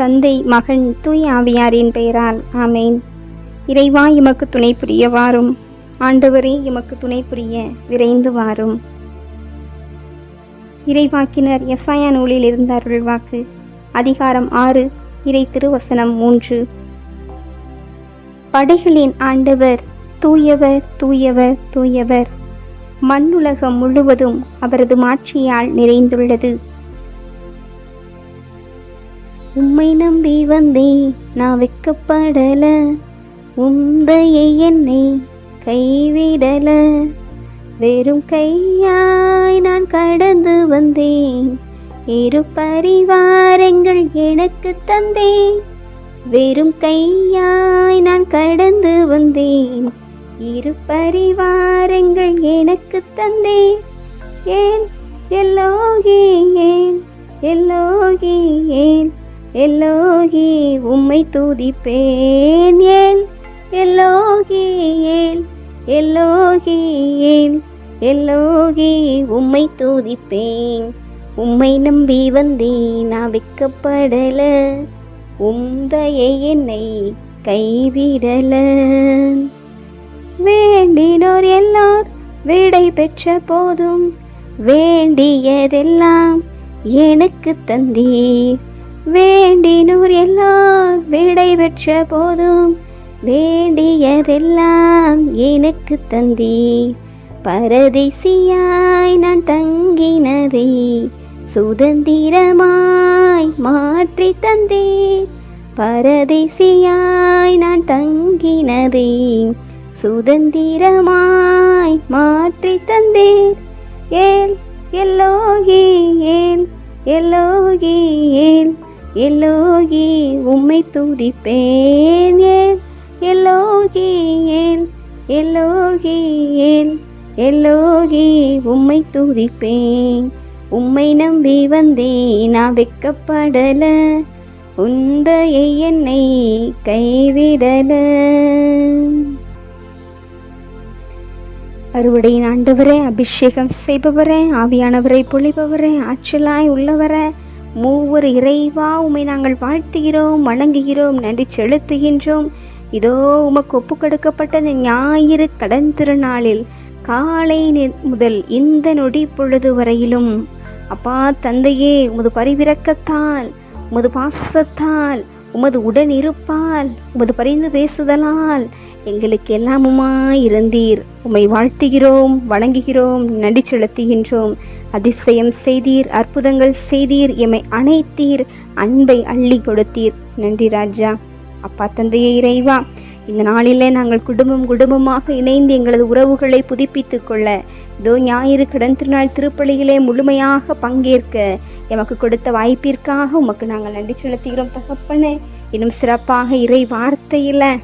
தந்தை மகன் தூய் ஆவியாரின் பெயரால். ஆமேன். இறைவா எமக்கு துணை புரிய வாரும். ஆண்டவரே எமக்கு துணை புரிய விரைந்து வாரும். இறைவாக்கினர் எசாயா நூலில் இருந்த அருள்வாக்கு அதிகாரம் ஆறு இறை திருவசனம் மூன்று. படைகளின் ஆண்டவர் தூயவர் தூயவர் தூயவர். மண்ணுலகம் முழுவதும் அவரது மாட்சியால் நிறைந்துள்ளது. உம்மை நம்பி வந்தே நான் வெக்கப்படல. உந்தையை என்னை கைவிடல. வெறும் கையாய் நான் கடந்து வந்தேன். இரு பரிவாரங்கள் எனக்கு தந்தேன். வெறும் கையாய் நான் கடந்து வந்தேன். இரு பரிவாரங்கள் எனக்கு தந்தேன். ஏன்? எல்லோகி ஏன்? எல்லோகி ஏன்? எல்லோகி உம்மை துதிப்பேன் ஏன்? எல்லோகியேல் எல்லோகியேல் எல்லோகி உம்மை துதிப்பேன். உம்மை நம்பி வந்தேன் நான் வெக்கப்படல உந்தையை என்னை கைவிடல. வேண்டினோர் எல்லோர் விடை பெற்ற போதும் வேண்டியதெல்லாம் எனக்கு தந்தீர். வேண்டினூர் எல்லாம் விடை பெற்ற போதும். வேண்டியதெல்லாம் எனக்கு தந்தி பரதேசியாய் நான் தங்கினதை சுதந்திரமாய் மாற்றி தந்தே பரதேசியாய் நான் தங்கினதை சுதந்திரமாய் மாற்றி தந்தேன் ஏல் எல்லோகி ஏல் எல்லோகி ஏன் எல்லோகி உம்மை துதிப்பேன் ஏன்? எல்லோகி ஏன்? எல்லோகி ஏன்? எல்லோகி உம்மை துதிப்பேன். உம்மை நம்பி வந்தேன் நான் வெக்கப்படல உந்தையை என்னை கைவிடல. அறுவடையின் ஆண்டவரே அபிஷேகம் செய்பவரே ஆவியானவரை பொழிபவரே ஆற்றலாய் உள்ளவரே மூவர் இறைவா உம்மை நாங்கள் வாழ்த்துகிறோம் வணங்குகிறோம் நன்றி செலுத்துகின்றோம். இதோ உமக்கு ஒப்புக்கொடுக்கப்பட்ட இந்த ஞாயிறு கடன் திருநாளில் காலை முதல் இந்த நொடி பொழுது வரையிலும். அப்பா தந்தையே உமது பரிவிரக்கத்தால் உமது பாசத்தால் உமது உடன் இருப்பால் உமது பரிந்து பேசுதலால் எங்களுக்கு எல்லாமுமாய் இருந்தீர். உம்மை வாழ்த்துகிறோம் வணங்குகிறோம் நன்றி செலுத்துகின்றோம். அதிசயம் செய்தீர் அற்புதங்கள் செய்தீர் எம்மை அணைத்தீர் அன்பை அள்ளி கொடுத்தீர். நன்றி ராஜா. அப்பா தந்தையே இறைவா இந்த நாளிலே நாங்கள் குடும்பம் குடும்பமாக இணைந்து எங்களது உறவுகளை புதுப்பித்து கொள்ள இதோ ஞாயிறு கடன் திருநாள் திருப்பலியிலே முழுமையாக பங்கேற்க எமக்கு கொடுத்த வாய்ப்பிற்காக உமக்கு நாங்கள் நன்றி செலுத்துகிறோம் தகப்பனே. இன்னும் சிறப்பாக இறை வார்த்தையில்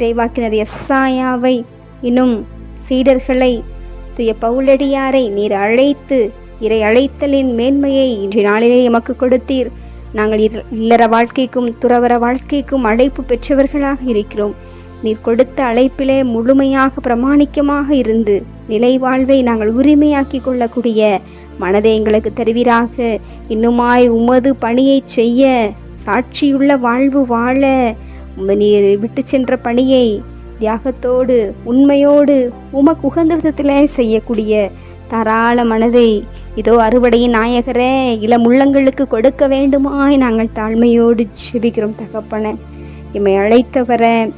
இறைவாக்கினர் எஸ்ஸாயாவை இன்னும் சீடர்களை துய பவுலடியாரை நீர் அழைத்து இறை அழைத்தலின் மேன்மையை இன்றைய நாளிலே எமக்கு கொடுத்தீர். நாங்கள் இல்லற வாழ்க்கைக்கும் துறவர வாழ்க்கைக்கும் அழைப்பு பெற்றவர்களாக இருக்கிறோம். நீர் கொடுத்த அழைப்பிலே முழுமையாக பிரமாணிக்கமாக இருந்து நிலை வாழ்வை நாங்கள் உரிமையாக்கி கொள்ளக்கூடிய மனதை எங்களுக்கு தருவீராக. இன்னுமாய் உமது பணியை செய்ய சாட்சியுள்ள வாழ்வு வாழ நீர் விட்டு சென்ற பணியை தியாகத்தோடு உண்மையோடு உமக்கு உகந்த விதத்திலே செய்யக்கூடிய தாராள மனதை இதோ அறுவடையின் நாயகரே இளம் உள்ளங்களுக்கு கொடுக்க வேண்டுமாய் நாங்கள் தாழ்மையோடு ஜெபிக்கிறோம் தகப்பன. இம்மை அழைத்தவரை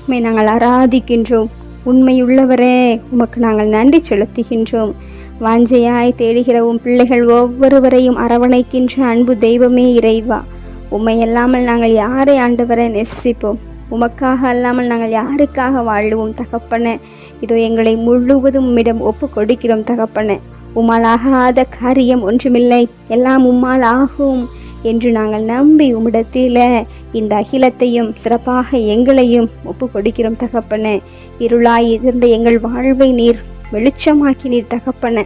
இம்மை நாங்கள் ஆராதிக்கின்றோம். உண்மையுள்ளவரே உமக்கு நாங்கள் நன்றி செலுத்துகின்றோம். வாஞ்சையாய் தேடுகிற உன் பிள்ளைகள் ஒவ்வொருவரையும் அரவணைக்கின்ற அன்பு தெய்வமே இறைவா. உம்மை அல்லாமல் நாங்கள் யாரை ஆண்டவரை நெசிப்போம்? உமக்காக அல்லாமல் நாங்கள் யாருக்காக வாழுவோம் தகப்பன? இதோ எங்களை முழுவதும் உம்மிடம் ஒப்பு கொடுக்கிறோம் தகப்பன. உம்மால் ஆகாத காரியம் ஒன்றுமில்லை. எல்லாம் உம்மால் ஆகும் என்று நாங்கள் நம்பி உம்மிடத்தில் இந்த அகிலத்தையும் சிறப்பாக எங்களையும் ஒப்பு கொடுக்கிறோம் தகப்பன. இருளாய் இருந்த எங்கள் வாழ்வை நீர் வெளிச்சமாக்கி நீர் தகப்பன.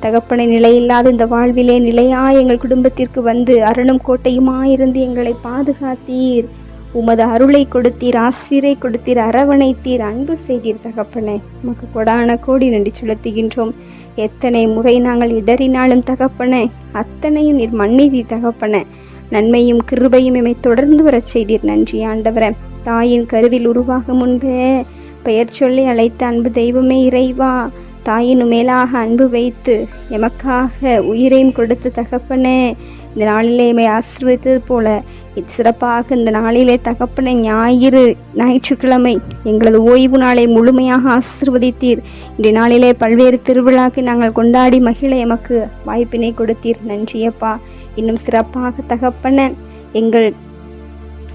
தகப்பனை நிலையில்லாத இந்த வாழ்விலே நிலையாய் எங்கள் குடும்பத்திற்கு வந்து அருணும் கோட்டையுமாயிருந்து எங்களை பாதுகாத்தீர். உமது அருளை கொடுத்தீர் ஆசிரை கொடுத்தீர் அரவணைத்தீர் அன்பு செய்தீர் தகப்பனை. உமக்கு கொடான கோடி நன்றி செலுத்துகின்றோம். எத்தனை முறை நாங்கள் இடறினாலும் தகப்பனை அத்தனையும் நீர் மன்னிதி தகப்பனை. நன்மையும் கிருபையும் இமை தொடர்ந்து வரச் செய்தீர் நன்றி ஆண்டவரே. தாயின் கருவில் உருவாக முன்பே பெயர் சொல்லி அழைத்த அன்பு தெய்வமே இறைவா. தாயின் மேலாக அன்பு வைத்து எமக்காக உயிரையும் கொடுத்த தகப்பனே இந்த நாளிலே எமை ஆசிர்வதித்தது போல சிறப்பாக இந்த நாளிலே தகப்பனை ஞாயிறு ஞாயிற்றுக்கிழமை எங்களது ஓய்வு நாளை முழுமையாக ஆசிர்வதித்தீர். இன்றைய நாளிலே பல்வேறு திருவிழாக்கை நாங்கள் கொண்டாடி மகிழ எமக்கு வாய்ப்பினை கொடுத்தீர். நன்றியப்பா. இன்னும் சிறப்பாக தகப்பன எங்கள்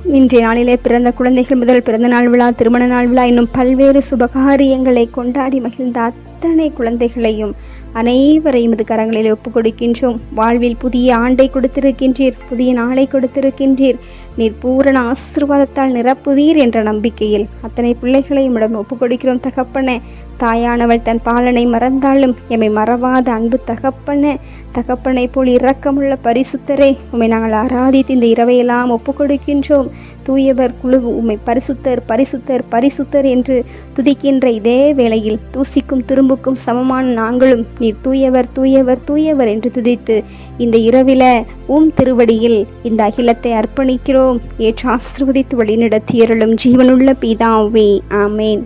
இன்றைய நாளிலே பிறந்த குழந்தைகள் முதல் பிறந்த நாள் விழா திருமண நாள் விழா இன்னும் பல்வேறு சுபகாரியங்களை கொண்டாடி மகிழ்ந்த அத்தனை குழந்தைகளையும் அனைவரையும் இது கரங்களில் ஒப்புக் கொடுக்கின்றோம் வாழ்வில் புதிய ஆண்டை கொடுத்திருக்கின்றீர் புதிய நாளை கொடுத்திருக்கின்றீர். நீர் பூரண ஆசீர்வாதத்தால் நிரப்புவீர் என்ற நம்பிக்கையில் அத்தனை பிள்ளைகளையும் இடம் ஒப்புக் கொடுக்கிறோம் தகப்பன. தாயானவள் தன் பாலனை மறந்தாலும் எம்மை மறவாத அன்பு தகப்பன. தகப்பனை போல் இரக்கமுள்ள பரிசுத்தரே உம்மை நாங்கள் ஆராதித்து இந்த இரவையெல்லாம் ஒப்புக் கொடுக்கின்றோம் தூயவர் குழு உமை பரிசுத்தர் பரிசுத்தர் பரிசுத்தர் என்று துதிக்கின்ற இதே வேளையில் தூசிக்கும் துரும்புக்கும் சமமான நாங்களும் நீர் தூயவர் தூயவர் தூயவர் என்று துதித்து இந்த இரவில உம் திருவடியில் இந்த அகிலத்தை அர்ப்பணிக்கிறோம். ஏற்று ஆசிர்வதித்து வழிநடத்தியருளும் ஜீவனுள்ள பிதாவே ஆமேன்.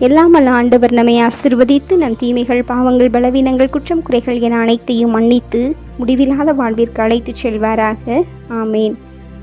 எல்லாமல் ஆண்டவர் நம்மை ஆசிர்வதித்து நம் தீமைகள் பாவங்கள் பலவீனங்கள் குற்றம் குறைகள் என அனைத்தையும் மன்னித்து முடிவில்லாத வாழ்விற்கு அழைத்துச் செல்வாராக ஆமேன்.